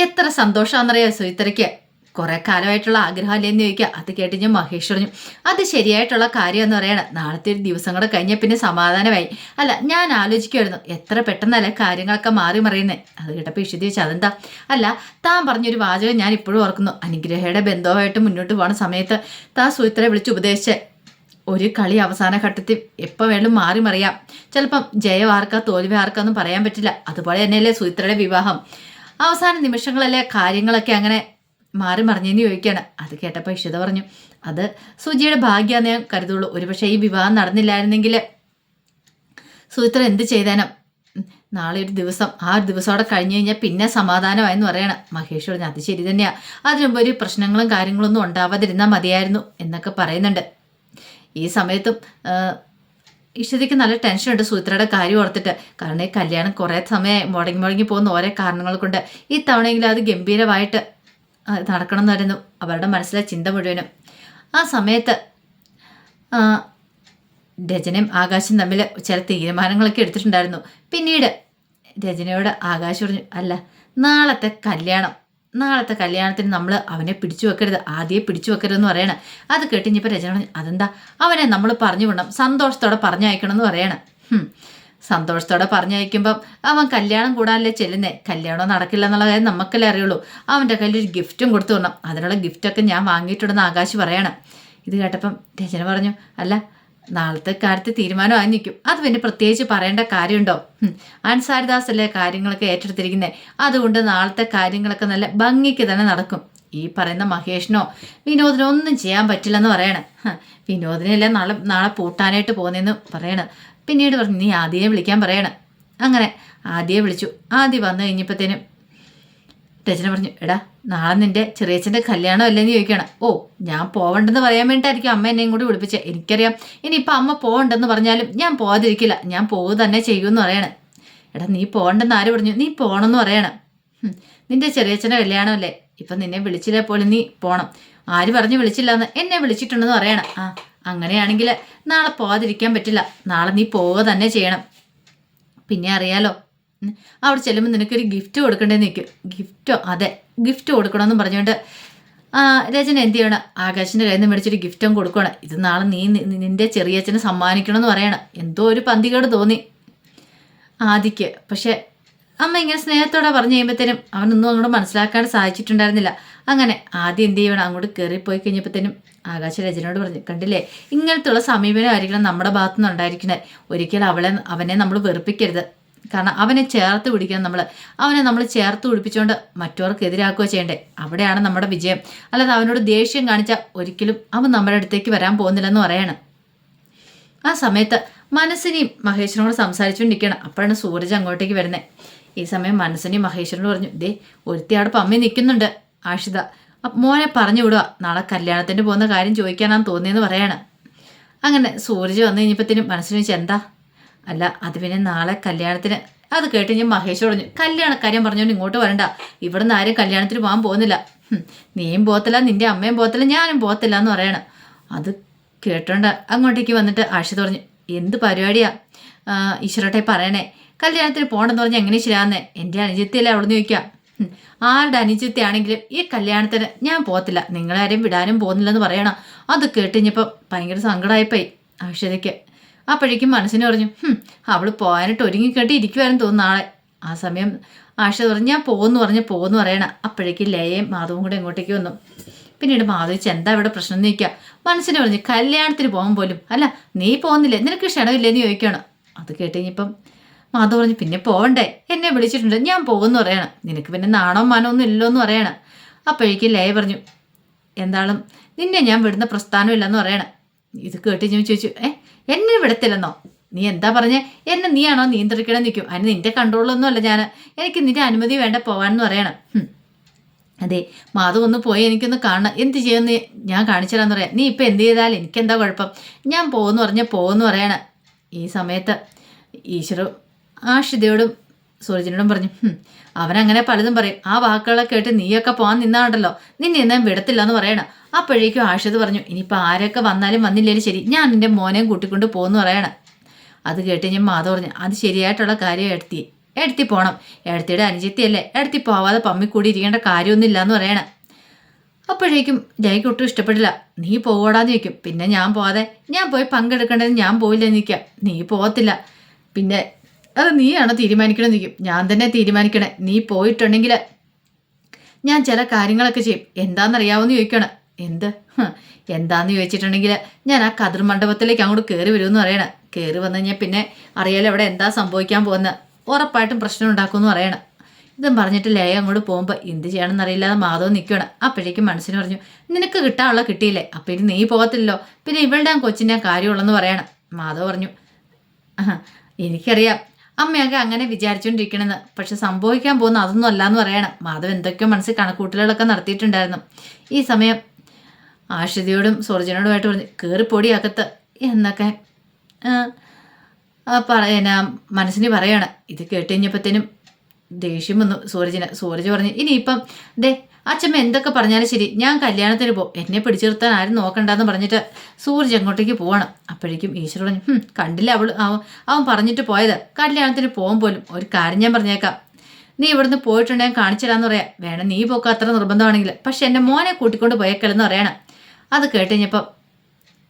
എത്ര സന്തോഷമാണെന്നറിയാം സുയിത്രയ്ക്ക് കുറെ കാലമായിട്ടുള്ള ആഗ്രഹം അല്ലേന്ന് ചോദിക്കുക. അത് കേട്ട് ഞാൻ മഹേഷ് പറഞ്ഞു അത് ശരിയായിട്ടുള്ള കാര്യം എന്ന് പറയണം. നാളത്തെ ഒരു ദിവസം കൂടെ കഴിഞ്ഞാൽ പിന്നെ സമാധാനമായി. അല്ല ഞാൻ ആലോചിക്കുമായിരുന്നു എത്ര പെട്ടെന്നല്ല കാര്യങ്ങളൊക്കെ മാറി മറിയുന്നത് അത് കേട്ടപ്പോൾ ഇഷിതി വെച്ചാൽ അതെന്താ? അല്ല താൻ പറഞ്ഞൊരു വാചകം ഞാൻ ഇപ്പോഴും ഓർക്കുന്നു. അനുഗ്രഹയുടെ ബന്ധവുമായിട്ട് മുന്നോട്ട് പോകുന്ന സമയത്ത് താൻ സുയിത്രയെ വിളിച്ച് ഉപദേശിച്ച ഒരു കളി അവസാന ഘട്ടത്തിൽ എപ്പോൾ വേണം മാറി മറിയാം. ചിലപ്പം ജയം ആർക്കാ തോൽവി ആർക്കാന്നും പറയാൻ പറ്റില്ല. അതുപോലെ തന്നെയല്ലേ സുഹിത്രയുടെ വിവാഹം. അവസാന നിമിഷങ്ങളല്ലേ കാര്യങ്ങളൊക്കെ അങ്ങനെ മാറി മറിഞ്ഞെന്ന് ചോദിക്കുകയാണ് അത് കേട്ടപ്പോൾ ഇഷിത പറഞ്ഞു അത് സുജിയുടെ ഭാഗ്യമാണെന്ന് ഞാൻ കരുതുള്ളൂ. ഒരുപക്ഷെ ഈ വിവാഹം നടന്നില്ലായിരുന്നെങ്കിൽ സുചിത്ര എന്ത് ചെയ്താനും? നാളെ ഒരു ദിവസം ആ ഒരു ദിവസം അവിടെ കഴിഞ്ഞു കഴിഞ്ഞാൽ പിന്നെ സമാധാനമായെന്ന് പറയണം. മഹേഷ് പറഞ്ഞു അത് ശരി തന്നെയാ. അതിനുമ്പ് ഒരു പ്രശ്നങ്ങളും കാര്യങ്ങളൊന്നും ഉണ്ടാവാതിരുന്നാൽ മതിയായിരുന്നു എന്നൊക്കെ പറയുന്നുണ്ട്. ഈ സമയത്തും ഇഷ്ടതയ്ക്ക് നല്ല നല്ല ടെൻഷനുണ്ട് സുചിത്രയുടെ കാര്യം ഓർത്തിട്ട്. കാരണം ഈ കല്യാണം കുറേ സമയം മുടങ്ങി മുടങ്ങി പോകുന്ന ഓരോ കാരണങ്ങൾ കൊണ്ട് ഈ തവണയെങ്കിലും അത് ഗംഭീരമായിട്ട് ആ, നടക്കണം എന്നായിരുന്നു അവരുടെ മനസ്സിലെ ചിന്ത മുഴുവനും. ആ സമയത്ത് രചനയും ആകാശും തമ്മിൽ ചില തീരുമാനങ്ങളൊക്കെ എടുത്തിട്ടുണ്ടായിരുന്നു. പിന്നീട് രചനയോട് ആകാശ് പറഞ്ഞു അല്ല നാളത്തെ കല്യാണം നാളത്തെ കല്യാണത്തിന് നമ്മൾ അവനെ പിടിച്ചു വെക്കരുത് ആദ്യം പിടിച്ചു വെക്കരുതെന്ന് പറയണം. അത് കേട്ടിഞ്ഞപ്പോൾ രചന പറഞ്ഞു അതെന്താ? അവനെ നമ്മൾ പറഞ്ഞു വിടണം സന്തോഷത്തോടെ പറഞ്ഞയക്കണം എന്ന് പറയണം. സന്തോഷത്തോടെ പറഞ്ഞയക്കുമ്പം അവൻ കല്യാണം കൂടാനല്ലേ ചെല്ലുന്നേ? കല്യാണം നടക്കില്ല എന്നുള്ള കാര്യം നമുക്കല്ലേ അറിയുള്ളൂ. അവന്റെ കയ്യിൽ ഒരു ഗിഫ്റ്റും കൊടുത്തു വിടണം അതിനുള്ള ഗിഫ്റ്റൊക്കെ ഞാൻ വാങ്ങിയിട്ടുണ്ടെന്ന് ആകാശ് പറയണം. ഇത് കേട്ടപ്പം രചന പറഞ്ഞു അല്ല നാളത്തെ കാര്യത്തിൽ തീരുമാനം നിൽക്കും. അത് പിന്നെ പ്രത്യേകിച്ച് പറയേണ്ട കാര്യമുണ്ടോ? അൻസാരിദാസ് അല്ലേ കാര്യങ്ങളൊക്കെ ഏറ്റെടുത്തിരിക്കുന്നത് അതുകൊണ്ട് നാളത്തെ കാര്യങ്ങളൊക്കെ നല്ല ഭംഗിക്ക് തന്നെ നടക്കും. ഈ പറയുന്ന മഹേഷിനോ വിനോദിനോ ഒന്നും ചെയ്യാൻ പറ്റില്ലെന്ന് പറയണേ. വിനോദിനല്ലേ നാളെ നാളെ പൂട്ടാനായിട്ട് പോകുന്നതെന്ന് പറയണം. പിന്നീട് പറഞ്ഞു നീ ആദ്യയെ വിളിക്കാൻ പറയണം. അങ്ങനെ ആദ്യയെ വിളിച്ചു. ആദ്യം വന്നു കഴിഞ്ഞപ്പോഴത്തേനും രചന പറഞ്ഞു എടാ നാളെ നിന്റെ ചെറിയച്ഛന്റെ കല്യാണം അല്ലേന്ന് ചോദിക്കണം ഓ ഞാൻ പോവണ്ടെന്ന് പറയാൻ വേണ്ടിയിട്ടായിരിക്കും അമ്മ എന്നെയും കൂടി വിളിപ്പിച്ചത് എനിക്കറിയാം. ഇനിയിപ്പോൾ അമ്മ പോകണ്ടെന്ന് പറഞ്ഞാലും ഞാൻ പോകാതിരിക്കില്ല ഞാൻ പോകുക തന്നെ ചെയ്യുമെന്ന് പറയണം. എടാ നീ പോകണ്ടെന്ന് ആര് പറഞ്ഞു? നീ പോകണമെന്ന് പറയണം. നിന്റെ ചെറിയച്ഛന്റെ കല്യാണമല്ലേ. ഇപ്പം നിന്നെ വിളിച്ചില്ലേ പോലും നീ പോകണം ആര് പറഞ്ഞ് വിളിച്ചില്ല എന്ന് എന്നെ വിളിച്ചിട്ടുണ്ടെന്ന് പറയണം. ആ അങ്ങനെയാണെങ്കിൽ നാളെ പോകാതിരിക്കാൻ പറ്റില്ല. നാളെ നീ പോവുക തന്നെ ചെയ്യണം. പിന്നെ അറിയാലോ അവിടെ ചെല്ലുമ്പോൾ നിനക്കൊരു ഗിഫ്റ്റ് കൊടുക്കണ്ടേ നിൽക്കും ഗിഫ്റ്റോ അതെ ഗിഫ്റ്റ് കൊടുക്കണമെന്ന് പറഞ്ഞുകൊണ്ട് രചന എന്ത് ചെയ്യണം? ആകാശിന്റെ കയ്യിൽ നിന്ന് മേടിച്ചൊരു ഗിഫ്റ്റും കൊടുക്കണം ഇത് നാളെ നീ നിന്റെ ചെറിയച്ഛനെ സമ്മാനിക്കണമെന്ന് പറയണം. എന്തോ ഒരു പന്തികേട് തോന്നി. ആദിക്ക് പക്ഷേ അമ്മ ഇങ്ങനെ സ്നേഹത്തോടെ പറഞ്ഞു കഴിയുമ്പോഴത്തേനും അവനൊന്നും അങ്ങോട്ട് മനസ്സിലാക്കാൻ സാധിച്ചിട്ടുണ്ടായിരുന്നില്ല. അങ്ങനെ ആദ്യം എന്ത് ചെയ്യണം? അങ്ങോട്ട് കയറിപ്പോയി കഴിഞ്ഞപ്പോഴത്തേനും ആകാശ രചനയോട് പറഞ്ഞു. കണ്ടില്ലേ? ഇങ്ങനത്തുള്ള സമീപനമായിരിക്കണം നമ്മുടെ ഭാഗത്തു നിന്ന് ഉണ്ടായിരിക്കണേ. ഒരിക്കലും അവളെ അവനെ നമ്മൾ വെറുപ്പിക്കരുത്. കാരണം അവനെ ചേർത്ത് പിടിക്കണം നമ്മൾ. അവനെ നമ്മൾ ചേർത്ത് പിടിപ്പിച്ചുകൊണ്ട് മറ്റവർക്ക് എതിരാക്കുക ചെയ്യണ്ടേ. അവിടെയാണ് നമ്മുടെ വിജയം. അല്ലാതെ അവനോട് ദേഷ്യം കാണിച്ചാൽ ഒരിക്കലും അവൻ നമ്മുടെ അടുത്തേക്ക് വരാൻ പോകുന്നില്ലെന്ന് പറയണം. ആ സമയത്ത് മനസ്സിനെയും മഹേശ്വരനോട് സംസാരിച്ചുകൊണ്ടിരിക്കണം അപ്പോഴാണ് സൂരജ് അങ്ങോട്ടേക്ക് വരുന്നത് ഈ സമയം മനസ്സിനെയും മഹേശ്വരനോട് പറഞ്ഞു ദേ ഒരുത്തി അവിടെ പമ്മി നിൽക്കുന്നുണ്ട് ആഷിത. മോനെ പറഞ്ഞു വിടുക നാളെ കല്യാണത്തിന് പോകുന്ന കാര്യം ചോദിക്കാനാന്ന് തോന്നിയെന്ന് പറയാണ്. അങ്ങനെ സൂരജ് വന്നു കഴിഞ്ഞപ്പോഴത്തേനും മനസ്സിന് വെച്ച് എന്താ? അല്ല അത് പിന്നെ നാളെ കല്യാണത്തിന്. അത് കേട്ട് ഞാൻ മഹേഷ് പറഞ്ഞു കല്യാണ കാര്യം പറഞ്ഞുകൊണ്ട് ഇങ്ങോട്ട് വരണ്ട. ഇവിടുന്ന് ആരും കല്യാണത്തിന് പോകാൻ പോകുന്നില്ല. നീയും പോകത്തില്ല നിന്റെ അമ്മയും പോകത്തില്ല ഞാനും പോകത്തില്ല എന്ന് പറയണം. അത് കേട്ടോണ്ട് അങ്ങോട്ടേക്ക് വന്നിട്ട് ആഷിത പറഞ്ഞു എന്ത് പരിപാടിയാ? ഈശ്വരട്ടെ പറയണേ. കല്യാണത്തിന് പോകണമെന്ന് പറഞ്ഞാൽ എങ്ങനെ ശരിയാന്നേ എന്റെ അനുജത്തിയല്ലേ അവിടെ നിന്ന് ചോദിക്കാം. ആരുടെ അനുചിത്തയാണെങ്കിലും ഈ കല്യാണത്തിന് ഞാൻ പോകത്തില്ല. നിങ്ങളാരെയും വിടാനും പോകുന്നില്ലെന്ന് പറയണം. അത് കേട്ടുകഴിഞ്ഞപ്പോൾ ഭയങ്കര സങ്കടമായിപ്പോയി അക്ഷതയ്ക്ക് അപ്പോഴേക്കും മനസ്സിന് പറഞ്ഞു അവൾ അവൾ ഒരുങ്ങി കേട്ടി ഇരിക്കുമായിരുന്നു തോന്നുന്നു നാളെ. ആ സമയം ആഷ പറഞ്ഞു ഞാൻ പോകുന്നു പറഞ്ഞ് പോകുന്നു പറയണം. അപ്പോഴേക്കും ലയയും മാധവും കൂടെ ഇങ്ങോട്ടേക്ക് വന്നു. പിന്നീട് മാധവിച്ച് എന്താ ഇവിടെ പ്രശ്നം എന്ന് ചോദിക്കുക? മനസ്സിന് പറഞ്ഞു കല്യാണത്തിന് പോകാൻ പോലും. അല്ല നീ പോകുന്നില്ലേ? നിനക്ക് ക്ഷണമില്ലേന്ന് ചോദിക്കണം അത് കേട്ട് കഴിഞ്ഞപ്പം മാധവ് പറഞ്ഞു പിന്നെ പോകണ്ടേ എന്നെ വിളിച്ചിട്ടുണ്ട്. ഞാൻ പോകുമെന്ന് പറയണം. നിനക്ക് പിന്നെ നാണോ മാനോ ഒന്നും ഇല്ലോ എന്ന് പറയണം. അപ്പോഴേക്കും ലയ പറഞ്ഞു എന്താളും? നിന്നെ ഞാൻ വിടുന്ന പ്രസ്ഥാനമില്ലെന്ന് പറയണം. ഇത് കേട്ട് ഞാൻ ചോദിച്ചു ഏ? എന്നെ വിടത്തില്ലെന്നോ? നീ എന്താ പറഞ്ഞേ? എന്നെ നീയാണോ നിയന്ത്രിക്കണം നിൽക്കും അതിന് നിന്റെ കൺട്രോളൊന്നും അല്ല ഞാൻ എനിക്ക് നിന്റെ അനുമതി വേണ്ട പോവാനെന്ന് പറയണം. അതെ മാധവ് ഒന്ന് പോയി എനിക്കൊന്ന് കാണണം. എന്ത് ചെയ്യുമെന്ന് ഞാൻ കാണിച്ചു തരാന്ന് പറയാം. നീ ഇപ്പം എന്ത് ചെയ്താലും എനിക്കെന്താ കുഴപ്പം? ഞാൻ പോകുമെന്ന് പറഞ്ഞാൽ പോകുമെന്ന് പറയണം. ഈ സമയത്ത് ഈശ്വര ആഷിതയോടും സൂരജിനോടും പറഞ്ഞു "ഹും, അവനങ്ങനെ പലതും പറയും. ആ വാക്കുകളൊക്കെ കേട്ട് നീയൊക്കെ പോകാൻ നിന്നാണ്ടല്ലോ നിന്നെ എന്നാൽ വിടത്തില്ല എന്ന് പറയണം. അപ്പോഴേക്കും ആഷിത് പറഞ്ഞു ഇനിയിപ്പോൾ ആരൊക്കെ വന്നാലും വന്നില്ലേലും ശരി. ഞാൻ നിന്റെ മോനെയും കൂട്ടിക്കൊണ്ട് പോകുന്നു പറയണം. അത് കേട്ട് ഞാൻ മാധവ് പറഞ്ഞു അത് ശരിയായിട്ടുള്ള കാര്യം എടുത്തി എടുത്തി പോകണം എടുത്തിയുടെ അനുജത്തിയല്ലേ. എടുത്തി പോവാതെ പമ്മി കൂടി ഇരിക്കേണ്ട കാര്യമൊന്നുമില്ല എന്ന് പറയണം. അപ്പോഴേക്കും ജയ്ക്ക് ഒട്ടും ഇഷ്ടപ്പെടില്ല. നീ പോവാടാന്ന് ചോദിക്കും. പിന്നെ ഞാൻ പോവാതെ. ഞാൻ പോയി പങ്കെടുക്കേണ്ടത് ഞാൻ പോയില്ല നിൽക്കാം. നീ പോകത്തില്ല പിന്നെ അത് നീയാണ് തീരുമാനിക്കണമെന്ന് ചെയ്യും ഞാൻ തന്നെ തീരുമാനിക്കണേ. നീ പോയിട്ടുണ്ടെങ്കിൽ ഞാൻ ചില കാര്യങ്ങളൊക്കെ ചെയ്യും. എന്താണെന്നറിയാവുന്ന ചോദിക്കണം. എന്ത്? എന്താന്ന് ചോദിച്ചിട്ടുണ്ടെങ്കിൽ ഞാൻ ആ കതിർ മണ്ഡപത്തിലേക്ക് അങ്ങോട്ട് കയറി വരുമെന്ന് പറയണം. കയറി വന്നു കഴിഞ്ഞാൽ പിന്നെ അറിയാലോ അവിടെ എന്താ സംഭവിക്കാൻ പോകുന്നത് ഉറപ്പായിട്ടും പ്രശ്നം ഉണ്ടാക്കുമെന്ന് പറയണം. ഇതും പറഞ്ഞിട്ട് ലയ അങ്ങോട്ട് പോകുമ്പോൾ എന്ത് ചെയ്യണമെന്ന് അറിയില്ലാതെ മാധവ് നിൽക്കണം അപ്പോഴേക്കും മനസ്സിന് പറഞ്ഞു നിനക്ക് കിട്ടാനുള്ള കിട്ടിയില്ലേ? അപ്പം ഇനി നീ പോകത്തില്ലല്ലോ. പിന്നെ ഇവളുടെ കൊച്ചിന്റെ കാര്യമുള്ളെന്ന് പറയണം. മാധവ് പറഞ്ഞു എനിക്കറിയാം. അമ്മയൊക്കെ അങ്ങനെ വിചാരിച്ചുകൊണ്ടിരിക്കണമെന്ന് പക്ഷെ സംഭവിക്കാൻ പോകുന്ന അതൊന്നും അല്ലാന്ന് പറയണം. മാധവ് എന്തൊക്കെയോ മനസ്സിൽ കണക്കൂട്ടലുകളൊക്കെ നടത്തിയിട്ടുണ്ടായിരുന്നു. ഈ സമയം ആഷിതയോടും സോർജനോടുമായിട്ട് പറഞ്ഞു കയറിപ്പൊടി അകത്ത് എന്നൊക്കെ പറയന മനസ്സിന് പറയണം. ഇത് കേട്ട് കഴിഞ്ഞപ്പോഴത്തേനും ദേഷ്യം വന്നു സൂരജിന് സൂരജ് പറഞ്ഞു ഇനിയിപ്പം ദേ അച്ഛമ്മ എന്തൊക്കെ പറഞ്ഞാലും ശരി ഞാൻ കല്യാണത്തിന് പോകും എന്നെ പിടിച്ചു നിർത്താൻ ആരും നോക്കണ്ടെന്ന് പറഞ്ഞിട്ട് സൂരജ് അങ്ങോട്ടേക്ക് പോവാണ്. അപ്പോഴേക്കും ഈശ്വരൻ പറഞ്ഞു കണ്ടില്ല അവൾ അവൻ പറഞ്ഞിട്ട് പോയത്. കല്യാണത്തിന് പോകും പോലും ഒരു കാര്യം ഞാൻ പറഞ്ഞേക്കാം. നീ ഇവിടുന്ന് പോയിട്ടുണ്ടെങ്കിൽ കാണിച്ചിടാന്ന് പറയാം. വേണം നീ പോക്ക് അത്ര നിർബന്ധമാണെങ്കിൽ. പക്ഷെ എന്റെ മോനെ കൂട്ടിക്കൊണ്ട് പോയേക്കലെന്ന് പറയണം. അത് കേട്ട് കഴിഞ്ഞപ്പം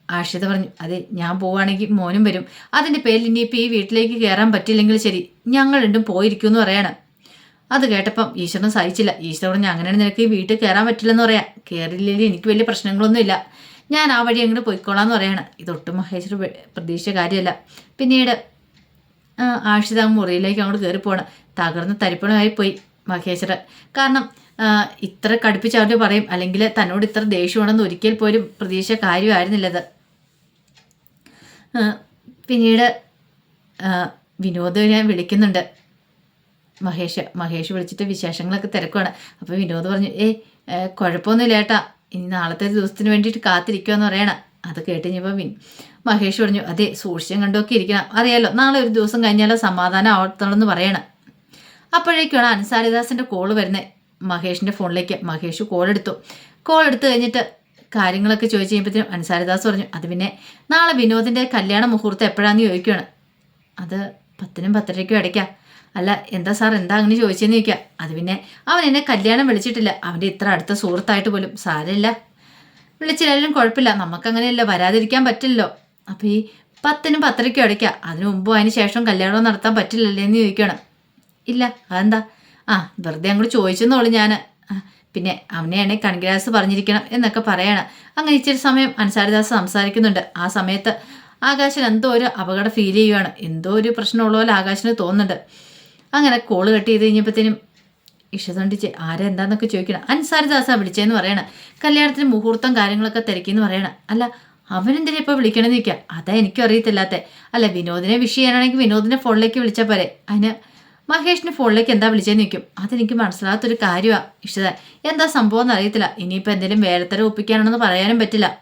ആഷിത പറഞ്ഞു അതെ ഞാൻ പോവുകയാണെങ്കിൽ മോനും വരും. അതിന്റെ പേരിൽ ഇനിയിപ്പോൾ ഈ വീട്ടിലേക്ക് കയറാൻ പറ്റില്ലെങ്കിൽ ശരി ഞങ്ങൾ രണ്ടും പോയിരിക്കുമെന്ന് പറയണം. അത് കേട്ടപ്പം ഈശ്വരൻ സഹിച്ചില്ല. ഈശ്വരൻ പറഞ്ഞു അങ്ങനെയാണ് നിനക്ക് ഈ വീട്ടിൽ കയറാൻ പറ്റില്ലെന്ന് പറയാം കയറില്ലെങ്കിൽ എനിക്ക് വലിയ പ്രശ്നങ്ങളൊന്നുമില്ല. ഞാൻ ആ വഴി അങ്ങോട്ട് പോയിക്കോളാം എന്ന് പറയണം. ഇതൊട്ടും മഹേശ്വർ പ്രതീക്ഷിച്ച കാര്യമല്ല. പിന്നീട് ആഷിത മുറിയിലേക്ക് അങ്ങോട്ട് കയറി പോകണം തകർന്ന് തരിപ്പണമായി പോയി മഹേശ്വർ കാരണം ഇത്ര കടുപ്പിച്ച് അവർ പറയും അല്ലെങ്കിൽ തന്നോട് ഇത്ര ദേഷ്യമാണെന്ന് ഒരിക്കൽ പോലും പ്രതീക്ഷ കാര്യമായിരുന്നില്ലത്. പിന്നീട് വിനോദ് ഞാൻ വിളിക്കുന്നുണ്ട്. മഹേഷ് മഹേഷ് വിളിച്ചിട്ട് വിശേഷങ്ങളൊക്കെ തിരക്കുവാണ്. അപ്പോൾ വിനോദ് പറഞ്ഞു ഏ കുഴപ്പമൊന്നുമില്ല ഏട്ടാ. ഇനി നാളത്തെ ദിവസത്തിന് വേണ്ടിയിട്ട് കാത്തിരിക്കുമെന്ന് പറയണം. അത് കേട്ട് കഴിഞ്ഞപ്പോൾ മഹേഷ് പറഞ്ഞു അതെ സൂക്ഷിച്ചും കണ്ടൊക്കെ ഇരിക്കണം. അറിയാലോ നാളെ ഒരു ദിവസം കഴിഞ്ഞാലോ സമാധാനം ആവത്തുള്ളൂ പറയണം. അപ്പോഴേക്കാണ് അൻസാരിദാസിന്റെ കോൾ വരുന്നത്. മഹേഷിന്റെ ഫോണിലേക്ക് മഹേഷ് കോൾ എടുത്തു. കോൾ എടുത്തു കഴിഞ്ഞിട്ട് കാര്യങ്ങളൊക്കെ ചോദിച്ചു കഴിയുമ്പോഴത്തേനും അൻസാരിദാസ് പറഞ്ഞു അത് പിന്നെ നാളെ വിനോദിന്റെ കല്യാണ മുഹൂർത്തം എപ്പോഴാണെന്ന് ചോദിക്കുകയാണ് അത് പത്തിനും പത്തരയ്ക്കും ഇടയ്ക്കാ. അല്ല എന്താ സാർ? എന്താ അങ്ങനെ ചോദിച്ചെന്ന് ചോദിക്കുക അത് പിന്നെ അവൻ എന്നെ കല്യാണം വിളിച്ചിട്ടില്ല. അവന്റെ ഇത്ര അടുത്ത സുഹൃത്തായിട്ട് പോലും സാരമില്ല. വിളിച്ചില്ലാലും കുഴപ്പമില്ല. നമുക്കങ്ങനെയല്ല വരാതിരിക്കാൻ പറ്റില്ലല്ലോ. അപ്പോൾ ഈ പത്തിനും പത്തരയ്ക്കും അടയ്ക്കുക അതിനു മുമ്പും അതിന് ശേഷം കല്യാണം നടത്താൻ പറ്റില്ലല്ലേ എന്ന് ചോദിക്കണം. ഇല്ല അതെന്താ? ആ വെറുതെ അങ്ങോട്ട് ചോദിച്ചെന്നോളൂ ഞാൻ പിന്നെ അവനെയാണെ കൺഗ്രാസ് പറഞ്ഞിരിക്കണം എന്നൊക്കെ പറയണം. അങ്ങനെ ഇച്ചിരി സമയം അൻസാരിദാസ് സംസാരിക്കുന്നുണ്ട്. ആ സമയത്ത് ആകാശൻ എന്തോ ഒരു അപകടം ഫീൽ ചെയ്യുകയാണ് എന്തോ ഒരു പ്രശ്നമുള്ള പോലെ ആകാശന് തോന്നുന്നുണ്ട്. അങ്ങനെ കോൾ കട്ട് ചെയ്ത് കഴിഞ്ഞപ്പോഴത്തേനും ഇഷ്ടതൊണ്ടിച്ച് ആരാ എന്താന്നൊക്കെ ചോദിക്കണം? അൻസാരിദാസാ വിളിച്ചതെന്ന് പറയണം. കല്യാണത്തിന് മുഹൂർത്തം കാര്യങ്ങളൊക്കെ തിരക്കിയെന്ന് പറയണം. അല്ല അവനെന്തിനാ ഇപ്പോൾ വിളിക്കണമെന്ന് ചോദിക്കുക അതാ എനിക്കും അറിയത്തില്ലാത്ത. അല്ല വിനോദിനെ വിഷ് ചെയ്യാനാണെങ്കിൽ വിനോദിനെ ഫോണിലേക്ക് വിളിച്ചാൽ പോരെ. അതിന് മഹേഷിന്റെ ഫോണിലേക്ക് എന്താ വിളിച്ചതെന്ന് ചോദിക്കും. അതെനിക്ക് മനസ്സിലാകാത്തൊരു കാര്യമാണ് ഇഷ്ടത എന്താ സംഭവം എന്ന് അറിയത്തില്ല ഇനിയിപ്പോൾ എന്തെങ്കിലും വേലത്തരം ഒപ്പിക്കാനാണെന്ന് പറയാനും പറ്റില്ല.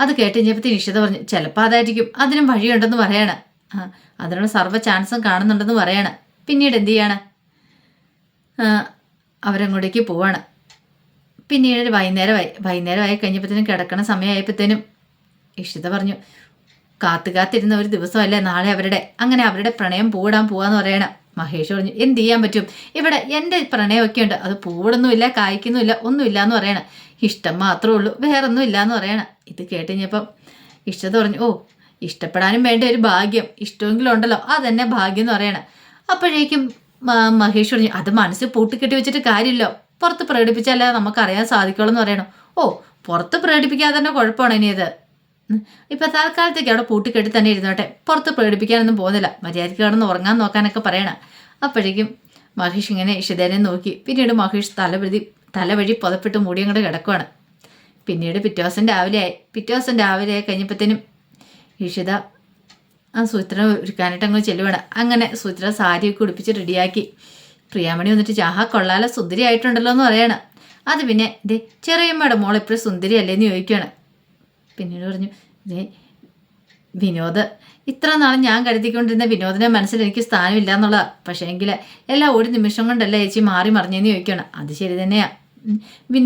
അത് കേട്ട് കഴിഞ്ഞപ്പോഴത്തേന് ഇഷിത പറഞ്ഞു ചിലപ്പോൾ അതായിരിക്കും. അതിനും വഴിയുണ്ടെന്ന് പറയാണ്. അതിനുള്ള സർവ ചാൻസും കാണുന്നുണ്ടെന്ന് പറയാണ്. പിന്നീട് എന്തു ചെയ്യാണ്? അവരങ്ങോട്ടേക്ക് പോവാണ്. പിന്നീട് വൈകുന്നേരമായി. വൈകുന്നേരമായി കഴിഞ്ഞപ്പോഴത്തേനും കിടക്കണ സമയമായപ്പോഴത്തേനും ഇഷിത പറഞ്ഞു കാത്തു കാത്തിരുന്ന ഒരു ദിവസമല്ലേ നാളെ അവരുടെ അങ്ങനെ അവരുടെ പ്രണയം പൂവിടാൻ പോവാന്ന് പറയണം. മഹേഷ് പറഞ്ഞു എന്ത് ചെയ്യാൻ പറ്റും? ഇവിടെ എന്റെ പ്രണയമൊക്കെ ഉണ്ട് അത് പൂവിടുന്നുമില്ല കായ്ക്കുന്നുമില്ല ഒന്നുമില്ല എന്ന് പറയണം. ഇഷ്ടം മാത്രമേ ഉള്ളൂ വേറൊന്നും ഇല്ല എന്ന് പറയണം. ഇത് കേട്ട് കഴിഞ്ഞപ്പം ഇഷ്ടത പറഞ്ഞു ഓ ഇഷ്ടപ്പെടാനും വേണ്ട ഒരു ഭാഗ്യം. ഇഷ്ടമെങ്കിലും ഉണ്ടല്ലോ അതന്നെ ഭാഗ്യം എന്ന് പറയണം. അപ്പോഴേക്കും മഹേഷ് പറഞ്ഞു അത് മനസ്സിൽ പൂട്ടിക്കെട്ടി വെച്ചിട്ട് കാര്യമില്ല. പുറത്ത് പ്രകടിപ്പിച്ചാലേ നമുക്കറിയാൻ സാധിക്കുള്ളൂ എന്ന് പറയണം. ഓ പുറത്ത് പ്രകടിപ്പിക്കാതെ തന്നെ കുഴപ്പമാണ് ഇനി ഇത്. ഉം. ഇപ്പൊ തൽക്കാലത്തേക്ക് അവിടെ പൂട്ടിക്കെട്ടി തന്നെ ഇരുന്നോട്ടെ. പുറത്ത് പ്രകടിപ്പിക്കാനൊന്നും പോകുന്നില്ല. മര്യാദയ്ക്ക് കിടന്ന് ഉറങ്ങാൻ നോക്കാനൊക്കെ പറയണം. അപ്പോഴേക്കും മഹേഷ് ഇങ്ങനെ ഇഷിതേനെ നോക്കി. പിന്നീട് മഹേഷ് തലവഴി തലവഴി പുതപ്പിട്ട് മൂടിയങ്ങോട്ട് കിടക്കുവാണ്. പിന്നീട് പിറ്റേ ദിവസം രാവിലെ ആയി. പിറ്റേ ദിവസം രാവിലെ കഴിഞ്ഞപ്പോഴത്തേനും ഇഷിത ആ സൂത്ര ഒരുക്കാനായിട്ട് അങ്ങ് ചെല്ലുവാണ്. അങ്ങനെ സൂത്ര സാരിയൊക്കെ ഉടുപ്പിച്ച് റെഡിയാക്കി. പ്രിയാമണി വന്നിട്ട് ചാഹ കൊള്ളാല സുന്ദരി ആയിട്ടുണ്ടല്ലോ എന്ന് പറയണം. അത് പിന്നെ ദേ ചെറിയമ്മയുടെ മോൾ എപ്പോഴും സുന്ദരി അല്ലേന്ന് ചോദിക്കുകയാണ് പിന്നീട് പറഞ്ഞു ദേ വിനോദ് ഇത്ര നാളും ഞാൻ കരുതിക്കൊണ്ടിരുന്ന വിനോദിനെ മനസ്സിൽ എനിക്ക് സ്ഥാനമില്ല എന്നുള്ളതാണ് പക്ഷേ എങ്കിൽ എല്ലാം ഒരു നിമിഷം കൊണ്ടല്ല ചേച്ചി മാറി മറിഞ്ഞെന്ന് ചോദിക്കുകയാണ് അത് ശരി തന്നെയാ. ഉം. വി-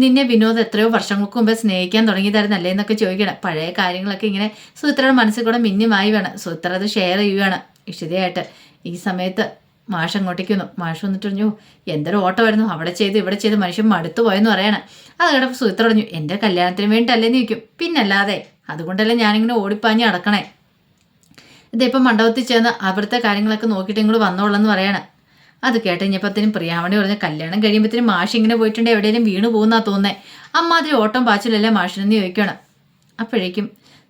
നിന്നെ വിനോദ് എത്രയോ വർഷങ്ങൾക്ക് മുമ്പേ സ്നേഹിക്കാൻ തുടങ്ങിയതായിരുന്നല്ലേ എന്നൊക്കെ ചോദിക്കണം. പഴയ കാര്യങ്ങളൊക്കെ ഇങ്ങനെ സുത്രയുടെ മനസ്സിൽ കൂടെ മിന്നിമായി വേണം. സുത്ര അത് ഷെയർ ചെയ്യുകയാണ് ഇഷിതയായിട്ട് ഈ സമയത്ത് മാഷ് അങ്ങോട്ടേക്ക് വന്നു. മാഷ് വന്നിട്ട് പറഞ്ഞു എന്തൊരു ഓട്ടമായിരുന്നു. അവിടെ ചെയ്ത് ഇവിടെ ചെയ്ത്. മനുഷ്യൻ മടുത്തു പോയെന്ന് പറയണം. അത് കേട്ടപ്പോൾ സുത്ര പറഞ്ഞു എന്റെ കല്യാണത്തിന് വേണ്ടിയിട്ടല്ലേ നിൽക്കും. പിന്നല്ലാതെ അതുകൊണ്ടല്ലേ ഞാനിങ്ങനെ ഓടിപ്പാഞ്ഞ് അടക്കണേ ഇതിപ്പം മണ്ഡപത്തിൽ ചെന്ന് അവിടുത്തെ കാര്യങ്ങളൊക്കെ നോക്കിയിട്ട് ഇങ്ങോട്ട് വന്നോളെന്ന് പറയണം. അത് കേട്ട് കഴിഞ്ഞപ്പോഴത്തേനും പ്രിയാമണി പറഞ്ഞ കല്യാണം കഴിയുമ്പോഴത്തേനും മാഷി ഇങ്ങനെ പോയിട്ടുണ്ട് എവിടെയെങ്കിലും വീണ് പോകുന്നാ തോന്നേ അമ്മാതിരി ഓട്ടം പാച്ചിലല്ലേ മാഷിനെന്ന് ചോദിക്കണം. അപ്പോഴേക്കും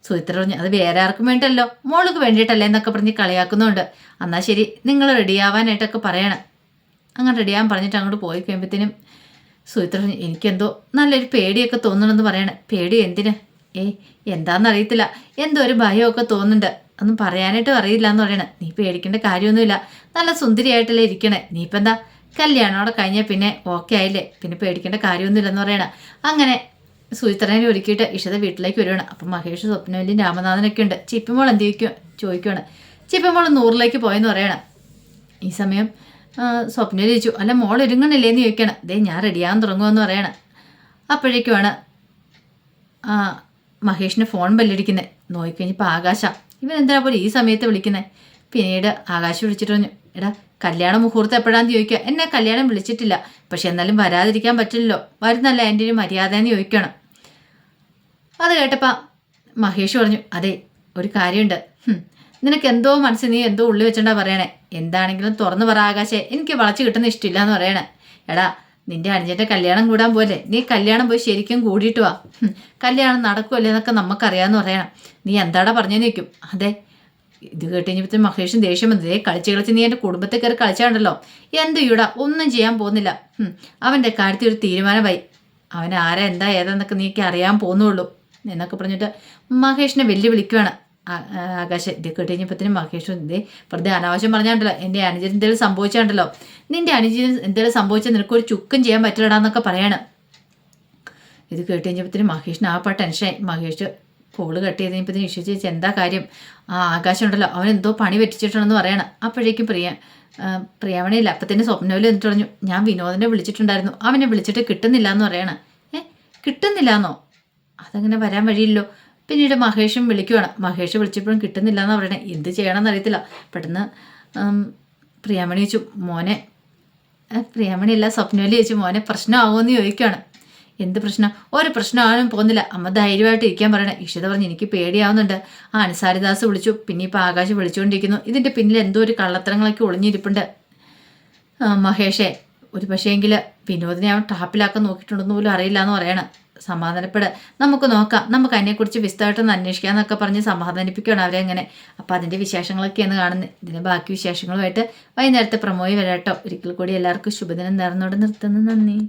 സുചിത്ര പറഞ്ഞു അത് വേറെ ആർക്കും വേണ്ടല്ലോ. മോൾക്ക് വേണ്ടിയിട്ടല്ലേ എന്നൊക്കെ പറഞ്ഞ് കളിയാക്കുന്നുണ്ട്. എന്നാൽ ശരി നിങ്ങൾ റെഡിയാവാനായിട്ടൊക്കെ പറയണം. അങ്ങനെ റെഡിയാവാൻ പറഞ്ഞിട്ട് അങ്ങോട്ട് പോയി കഴിയുമ്പോഴത്തേനും സുചിത്ര പറഞ്ഞു എനിക്കെന്തോ നല്ലൊരു പേടിയൊക്കെ തോന്നണമെന്ന് പറയണേ. പേടി എന്തിന്? ഏയ് എന്താണെന്നറിയത്തില്ല എന്തോ ഒരു ഭയമൊക്കെ തോന്നുന്നുണ്ട്. ഒന്നും പറയാനായിട്ടും അറിയില്ല എന്ന് പറയണേ. നീ പേടിക്കേണ്ട കാര്യമൊന്നുമില്ല. നല്ല സുന്ദരിയായിട്ടല്ലേ ഇരിക്കണേ. നീ ഇപ്പം എന്താ കല്യാണം അവിടെ കഴിഞ്ഞാൽ പിന്നെ ഓക്കെ ആയില്ലേ? പിന്നെ പേടിക്കേണ്ട കാര്യമൊന്നുമില്ലെന്ന് പറയണ. അങ്ങനെ സുചിത്രനെ ഒരുക്കിയിട്ട് ഇഷത വീട്ടിലേക്ക് വരുവാണ്. അപ്പം മഹേഷ് സ്വപ്നവല്ലിയും രാമനാഥനൊക്കെ ഉണ്ട്. ചിപ്പിമോൾ എന്ത് ചോദിക്കും? ചോദിക്കുവാണ്. ചിപ്പിമോൾ നൂറിലേക്ക് പോയെന്ന് പറയണം. ഈ സമയം സ്വപ്നം ചോദിച്ചു. അല്ല മോൾ ഒരുങ്ങണില്ലേന്ന് ചോദിക്കണം. ദേ ഞാൻ റെഡിയാകാൻ തുടങ്ങുമെന്ന് പറയണം. അപ്പോഴേക്കുമാണ് മഹേഷിന് ഫോൺ ബെല്ലടിക്കുന്നത് നോക്കിക്കഴിഞ്ഞപ്പോൾ ആകാശ. ഇവൻ എന്തിനാ പോലെ ഈ സമയത്ത് വിളിക്കുന്നത് പിന്നീട് ആകാശ് വിളിച്ചിട്ട് പറഞ്ഞു എടാ കല്യാണ മുഹൂർത്തം എപ്പോഴാന്ന് ചോദിക്കുക. എന്നെ കല്യാണം വിളിച്ചിട്ടില്ല. പക്ഷെ എന്നാലും വരാതിരിക്കാൻ പറ്റില്ലല്ലോ. വരുന്നല്ല എന്റെ ഒരു മര്യാദ എന്ന് ചോദിക്കണം. അത് കേട്ടപ്പോൾ മഹേഷ് പറഞ്ഞു അതെ ഒരു കാര്യമുണ്ട്. നിനക്ക് എന്തോ മനസ്സിൽ നീ എന്തോ ഉള്ളി വെച്ചോണ്ടാ പറയണേ. എന്താണെങ്കിലും തുറന്നു പറ ആകാശേ. എനിക്ക് വളച്ച് കിട്ടുന്ന ഇഷ്ടമില്ല എന്ന് പറയണേ. എടാ നിന്റെ അനുജന്റെ കല്യാണം കൂടാൻ പോലെ. നീ കല്യാണം പോയി ശരിക്കും കൂടിയിട്ട് വാ. കല്യാണം നടക്കുമല്ലേ എന്നൊക്കെ നമുക്കറിയാമെന്ന് പറയണം നീ എന്താടാ പറഞ്ഞേ നിൽക്കും അതെ. ഇത് കേട്ട് കഴിഞ്ഞപ്പോഴത്തേക്കും മഹേഷും ദേഷ്യം വന്നതേ കളിച്ച് കളിച്ച് നീ എന്റെ കുടുംബത്തെ കയറി കളിച്ചാണ്ടല്ലോ എന്ത് ചെയ്യൂടാ ഒന്നും ചെയ്യാൻ പോകുന്നില്ല. അവന്റെ കാര്യത്തിൽ ഒരു തീരുമാനമായി. അവൻ ആരാ എന്താ ഏതാന്നൊക്കെ നീക്ക് അറിയാൻ പോകുന്നുള്ളൂ എന്നൊക്കെ പറഞ്ഞിട്ട് മഹേഷിനെ വെല്ലുവിളിക്കുകയാണ് ആകാശ. ഇത് കേട്ട് കഴിഞ്ഞപ്പോഴത്തേനും മഹേഷ് ഇതേ വെറുതെ അനാവശ്യം പറഞ്ഞാണ്ടല്ലോ. എന്റെ അനുജൻ എന്തെങ്കിലും സംഭവിച്ചാണ്ടല്ലോ. നിന്റെ അനുജൻ എന്തെങ്കിലും സംഭവിച്ചാൽ നിനക്ക് ഒരു ചുക്കും ചെയ്യാൻ പറ്റില്ലടാന്നൊക്കെ പറയാണ്. ഇത് കേട്ട് കഴിഞ്ഞപ്പോഴത്തേനും മഹേഷിന് ആ പാ ടെൻഷനായി. മഹേഷ് കോൾ കട്ട് ചെയ്ത് കഴിഞ്ഞപ്പോൾ വിശ്വസിച്ച് ചേച്ചി എന്താ കാര്യം? ആ ആകാശം ഉണ്ടല്ലോ അവൻ എന്തോ പണി വെട്ടിച്ചിട്ടുണ്ടെന്ന് പറയണം. അപ്പോഴേക്കും പ്രിയ പ്രിയാവണയില്ല. അപ്പം തന്നെ സ്വപ്നവിൽ എന്നിട്ട് പറഞ്ഞു ഞാൻ വിനോദിനെ വിളിച്ചിട്ടുണ്ടായിരുന്നു. അവനെ വിളിച്ചിട്ട് കിട്ടുന്നില്ല എന്ന് പറയണം. ഏ കിട്ടുന്നില്ല എന്നോ അതങ്ങനെ വരാൻ വഴിയില്ലോ പിന്നീട് മഹേഷും വിളിക്കുവാണ്. മഹേഷ് വിളിച്ചപ്പോഴും കിട്ടുന്നില്ല എന്ന് പറയണേ. എന്ത് ചെയ്യണമെന്ന് അറിയത്തില്ല പെട്ടെന്ന് പ്രിയാമണി വെച്ചു മോനെ പ്രിയാമണിയല്ല സ്വപ്നവലി ചോദിച്ചു മോനെ പ്രശ്നമാകുമെന്ന് ചോദിക്കുകയാണ്. എന്ത് പ്രശ്നം? ഒരു പ്രശ്നമാകാനും പോകുന്നില്ല. അമ്മ ധൈര്യമായിട്ട് ഇരിക്കാൻ പറയണേ. ഇഷിത പറഞ്ഞു എനിക്ക് പേടിയാവുന്നുണ്ട്. ആ അനുസാരിദാസ് വിളിച്ചു. പിന്നെ ഇപ്പോൾ ആകാശ് വിളിച്ചുകൊണ്ടിരിക്കുന്നു. ഇതിന്റെ പിന്നിൽ എന്തോ ഒരു കള്ളത്തരങ്ങളൊക്കെ ഒളിഞ്ഞിരിപ്പുണ്ട്. മഹേഷേ ഒരു പക്ഷേങ്കിൽ വിനോദിനെ അവൻ ടാപ്പിലാക്കാൻ നോക്കിയിട്ടുണ്ടെന്ന് പോലും അറിയില്ല എന്ന് പറയണം. സമാധാനപ്പെട്. നമുക്ക് നോക്കാം. നമുക്ക് അതിനെക്കുറിച്ച് വിസ്തരമായിട്ടൊന്ന് അന്വേഷിക്കാം എന്നൊക്കെ പറഞ്ഞ് സമാധാനിപ്പിക്കുകയാണ് അവരെ അങ്ങനെ. അപ്പോൾ അതിന്റെ വിശേഷങ്ങളൊക്കെയാണ് കാണുന്നത്. ഇതിന്റെ ബാക്കി വിശേഷങ്ങളുമായിട്ട് വൈകുന്നേരത്തെ പ്രമോയി വരാട്ടോ. ഒരിക്കൽ കൂടി എല്ലാവർക്കും ശുഭദിനം നേർന്നോട് നിർത്തുന്നു. നന്ദി.